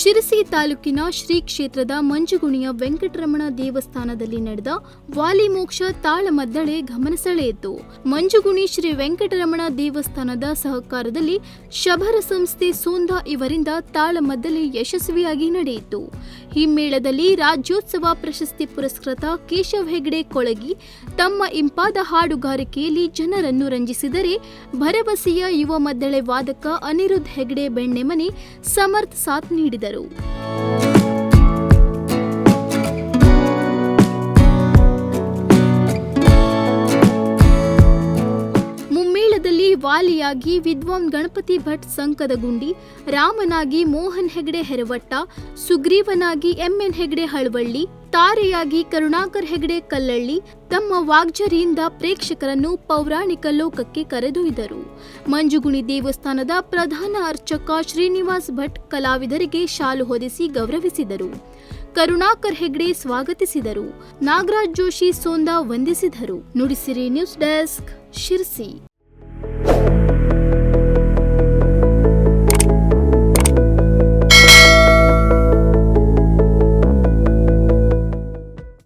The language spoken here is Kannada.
ಶಿರಸಿ ತಾಲೂಕಿನ ಶ್ರೀ ಕ್ಷೇತ್ರದ ಮಂಜುಗುಣಿಯ ವೆಂಕಟರಮಣ ದೇವಸ್ಥಾನದಲ್ಲಿ ನಡೆದ ವಾಲಿಮೋಕ್ಷ ತಾಳಮದ್ದಳೆ ಗಮನ ಸೆಳೆಯಿತು. ಮಂಜುಗುಣಿ ಶ್ರೀ ವೆಂಕಟರಮಣ ದೇವಸ್ಥಾನದ ಸಹಕಾರದಲ್ಲಿ ಶಬರ ಸಂಸ್ಥೆ ಸೋಂದಾ ಇವರಿಂದ ತಾಳಮದ್ದಳೆ ಯಶಸ್ವಿಯಾಗಿ ನಡೆಯಿತು. ಈ ಮೇಳದಲ್ಲಿ ರಾಜ್ಯೋತ್ಸವ ಪ್ರಶಸ್ತಿ ಪುರಸ್ಕೃತ ಕೇಶವ್ ಹೆಗಡೆ ಕೊಳಗಿ ತಮ್ಮ ಇಂಪಾದ ಹಾಡುಗಾರಿಕೆಯಲ್ಲಿ ಜನರನ್ನು ರಂಜಿಸಿದರೆ ಭರವಸೆಯ ಯುವ ಮದ್ದಳೆ ವಾದಕ ಅನಿರುದ್ಧ ಹೆಗಡೆ ಬೆಣ್ಣೆಮನೆ ಸಮರ್ಥ್ ಸಾಥ್ ನೀಡಿದರು. ವಾಲಿಯಾಗಿ ವಿದ್ವಾನ್ ಗಣಪತಿ ಭಟ್ ಸಂಕದಗುಂಡಿ ರಾಮನಾಗಿ ಮೋಹನ್ ಹೆಗಡೆ ಹೆರವಟ್ಟ, ಸುಗ್ರೀವನಾಗಿ ಎಂಎನ್ ಹೆಗಡೆ ಹಳವಳ್ಳಿ, ತಾರೆಯಾಗಿ ಕರುಣಾಕರ್ ಹೆಗಡೆ ಕಲ್ಲಳ್ಳಿ, ತಮ್ಮ ವಾಗ್ಜರಿಯಿಂದ ಪ್ರೇಕ್ಷಕರನ್ನು ಪೌರಾಣಿಕ ಲೋಕಕ್ಕೆ ಕರೆದೊಯ್ದರು. ಮಂಜುಗುಣಿ ದೇವಸ್ಥಾನದ ಪ್ರಧಾನ ಅರ್ಚಕ ಶ್ರೀನಿವಾಸ್ ಭಟ್ ಕಲಾವಿದರಿಗೆ ಶಾಲು ಹೊದಿಸಿ ಗೌರವಿಸಿದರು. ಕರುಣಾಕರ್ ಹೆಗ್ಡೆ ಸ್ವಾಗತಿಸಿದರು. ನಾಗರಾಜ್ ಜೋಶಿ ಸೋಂದಾ ವಂದಿಸಿದರು. Nudisiri news desk Sirsi.